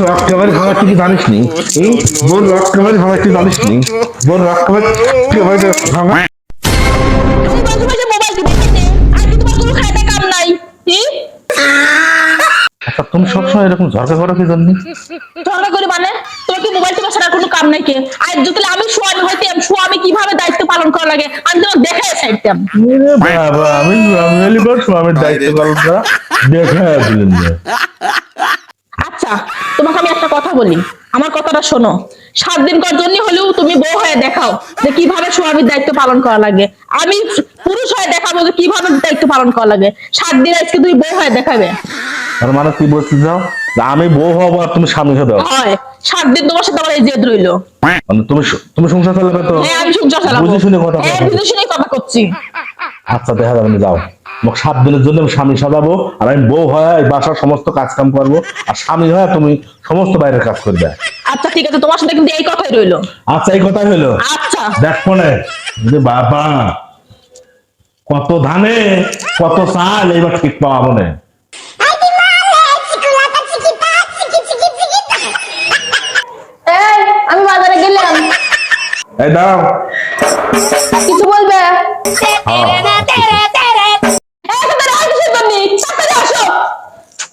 Rock cover তুই জানিস নি? বোন রক কাভার তুই জানিস নি বোন রক কাভার ভাঙা মাঝে মাঝে মোবাইল দিবে আর কি তোমার কোনো খাইতে কাম নাই কি আচ্ছা তুমি সবসময় এরকম ঝরকা করো কি জন্য? ঝগড়া করে মানে? তোমার কি মোবাইল টিপা ছাড়া কোনো কাম নাই কে? আর যদি আমি স্বামী হইতাম স্বামী কীভাবে দায়িত্ব পালন করা লাগে? আমি তোমাকে দেখাই চাইতাম বাবা আমি আমি স্বামীর দায়িত্ব পালন করা দেখে দিলেন না। আচ্ছা তোমাকে আমি একটা কথা বলি। আমার কথাটা শোনো। সাত দিন কর জন্য হলেও তুমি বউ হয়ে দেখাও যে কীভাবে স্বামীর দায়িত্ব পালন করা লাগে। আমি পুরুষ হয়ে দেখাবো যে কীভাবে দায়িত্ব পালন করা লাগে। সাত দিন আজকে তুমি বউ হয়ে দেখাবে। আর মানে কি বলতে যাও? আমি বউ হব আর তুমি স্বামী হবে। হয়। সাত দিন তোমার সাথে আমার এই জেদ রইল। মানে তুমি তুমি সংসার চালাবে তো? হ্যাঁ আমি সংসার চালাবো। বুঝে শুনে কথা হ্যাঁ। বুঝে শুনে কথা করছি। আচ্ছা দেখা যাবে যাও। সাত দিনের জন্য আমি স্বামী সাজাবো আর আমি বউ হয় এই বাসার সমস্ত কাজ কাম করব। আর স্বামী হয় তুমি সমস্ত বাইরের কাজ করবে। আচ্ছা ঠিক আছে তোমার সাথে কিন্তু এই কথাই রইল। আচ্ছা এই কথাই হলো আচ্ছা। দেখ মনে যে বাবা কত ধানে কত চাল এইবার ঠিক পাওয়া মনে। আমি বাজারে গেলাম। এই দাও কিছু বলবে?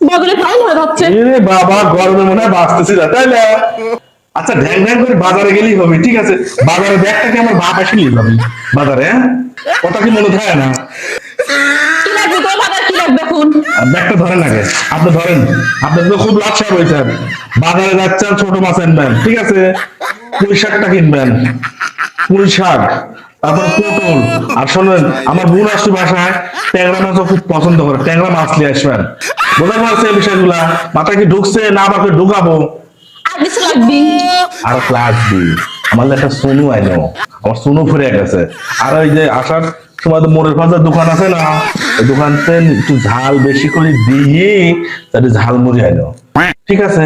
হয়ে যাচ্ছে এরে বাবা গরমে মনে হয় বাঁচতেছি না তাই না? আচ্ছা ঢ্যাং ঢ্যাং করে বাজারে গেলেই হবে ঠিক আছে? বাজারে ব্যাগটা কি আমার বাপ নিয়ে যাবে? বাজারে হ্যাঁ? কথা কি মনে থাকে না? ব্যাগটা ধরেন আগে আপনি ধরেন। আপনি তো খুব রয়েছেন বাজারে যাচ্ছেন ছোট মাছ আনবেন ঠিক আছে? পুঁই শাকটা কিনবেন পুঁই শাক তারপর পটল। আর শোনেন আমার বোন আসছে বাসায় ট্যাংরা মাছও খুব পছন্দ করে ট্যাংরা মাছ নিয়ে আসবেন। বোঝা পারছে বিষয়গুলা। মাথায় কি ঢুকছে না আমাকে ঢুকাবো? আর লাগবে? আমার একটা সোনু আইনো। আমার সোনু ফুরে গেছে। আর ওই যে আসার তো মোড়ের ভাজার দোকান আছে না? ওই দোকানতে একটু ঝাল বেশি করে দিয়ে তাহলে ঝাল মুড়ি আইনো। ঠিক আছে?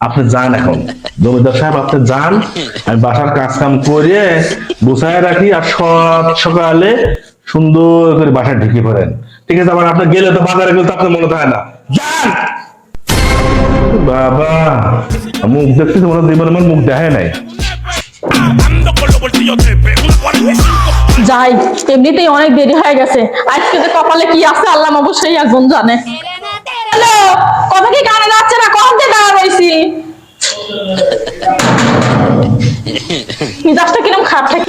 আপনি যান এখন। জমিদার সাহেব আপনি যান। আমি বাসার কাজ কাম করে গুছায় রাখি আর সব সকালে সুন্দর করে বাসায় ঢুকে পড়েন। ঠিক আছে আবার আপনি গেলে তো বাজারে গেলে তো আপনার মনে থাকে না। যান! বাবা মুখ দেখতে তো মনে জীবনে আমার মুখ দেখে নাই। Ando con los bolsillos de un 45. যাই এমনিতেই অনেক দেরি হয়ে গেছে। আজকে যে কপালে কি আছে আল্লাহ অবশ্যই একজন জানে। হ্যালো কথা কি কানে যাচ্ছে না? কখন থেকে দাঁড়া রয়েছি মিজাজটা কিরম খারাপ থাকে?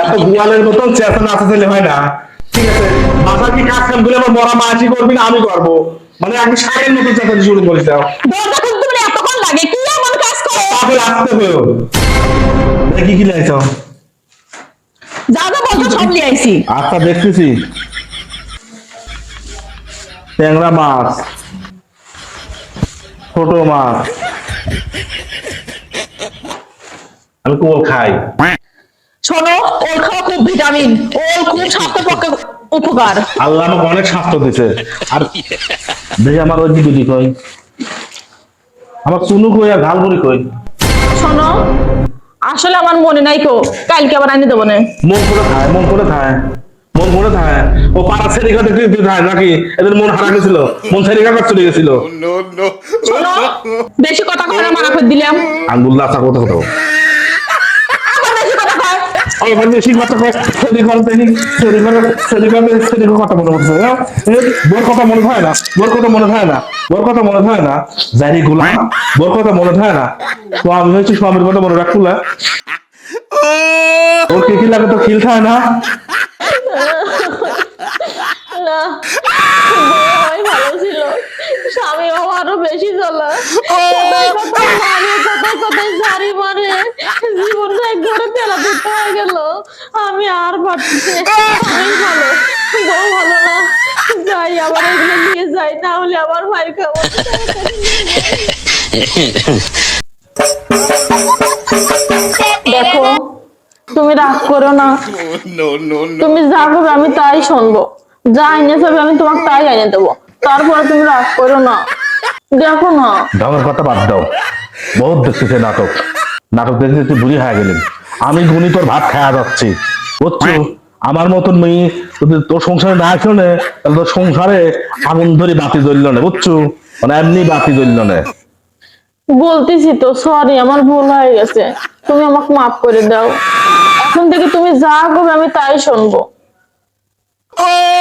এত গোয়ালের মতন চেতা নাচা ছেলে হয় না। ঠিক আছে। বাসার কি কাজ কাম করে আমার মরা মাছি করবি না আমি করব। মানে আমি সারের মতো শুরু করিস দাও দরজা খুলতে মানে এতক্ষণ লাগে কি এমন কাজ করো? তারপরে আসতে হয়েও। কি কি লাইছ যা যা বলছো সব নিয়ে আইছি। আচ্ছা দেখতেছি। ট্যাংরা মাছ। ছোট মাছ। আমি কোল খাই। শোনো ওর খাওয়া খুব ভিটামিন। ওর খুব স্বাস্থ্যের পক্ষে উপকার। আল্লাহ আমাকে অনেক স্বাস্থ্য দিছে আর দেখি আমার ওই দিদি কই? আমার চুনু কই আর ঘালবুড়ি কই? শোনো আসলে আমার মনে নাই কো কালকে আবার আনি দেবো না। মন করে খায় মন করে খায় মন করে খায় ও পাড়া নাকি? এদের মন হারা গেছিল। মন ছেড়ে খাবার চলে গেছিল? বেশি কথা কয় না মানা করে দিলাম। আঙ্গুল লাচা কথা কথা কথা বেশি কথা করতে করে করে মনে পড়ছে হ্যাঁ? বোর কথা মনে হয় না বোর কথা মনে হয় না বোর কথা মনে হয় না জারি গুলা বোর কথা মনে হয় না আমি স্বামীর কথা মনে রাখুলা ওর কি কি লাগে তো খিল খায় না না বই ভালো ছিল আমারও বেশি ঝাড়ি মারে জীবনটা একবারে তেলা দিতে হয়ে গেল। আমি আর পারছি আমি ভালো বউ ভালো না। যাই আবার এগুলো নিয়ে যাই না হলে আমার মায়ের খাব দেখো তুমি রাগ করো না. তুমি যা করবে আমি তাই শুনব। যা এনে যাবে আমি তোমাকে তাই এনে দেবো। তারপরে তুমি রাগ করো না। দেখো না। ঢঙের কথা বাদ দাও। বহুত দেখতেছে নাটক। নাটক দেখতে তুই বুড়ি হয়ে গেলেন। আমি গুনি তোর ভাত খাওয়া যাচ্ছি। বুঝছ? আমার মতন মেয়ে যদি তোর সংসারে না আসো না তাহলে তোর সংসারে আগুন ধরে বাতি জ্বলল না বুঝছ? মানে এমনি বাতি জ্বলল না। বলতেছি তো সরি আমার ভুল হয়ে গেছে। তুমি আমাকে মাফ করে দাও। এখন থেকে তুমি যা করবে আমি তাই শুনব।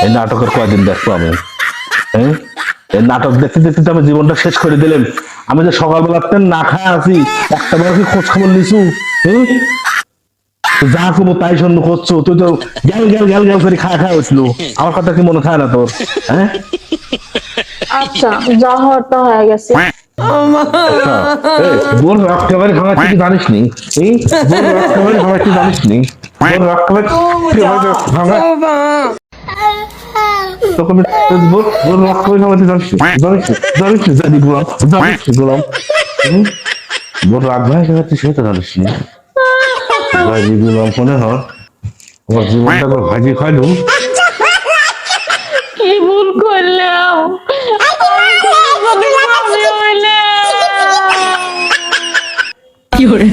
এই নাটকের কয়দিন দেখব আমি? হ্যাঁ? নাটক দেখতে দেখতে আমি জীবনটা শেষ করে দিলাম আমি যে সকালবেলা না খায় আছি একটা বার কি খোঁজ খবর নিছু যা করব তাই শূন্য করছ। তুই তো গ্যাল গ্যাল গ্যাল গ্যাল করে খায় খায় উঠল। আমার কথা কি মনে খায় না তোর? হ্যাঁ? আচ্ছা যা হওয়ার তা হয়ে গেছে। খাওয়া কি জানিস নি? এই, খাওয়া জানিস খাওয়া তখন রাগ ভাই তুই সেটা জানিস ভাজি গোলাম মনে হয় আমার জীবনটা করে ভাজি খাইলুম কি ভুল করলাম? হইলে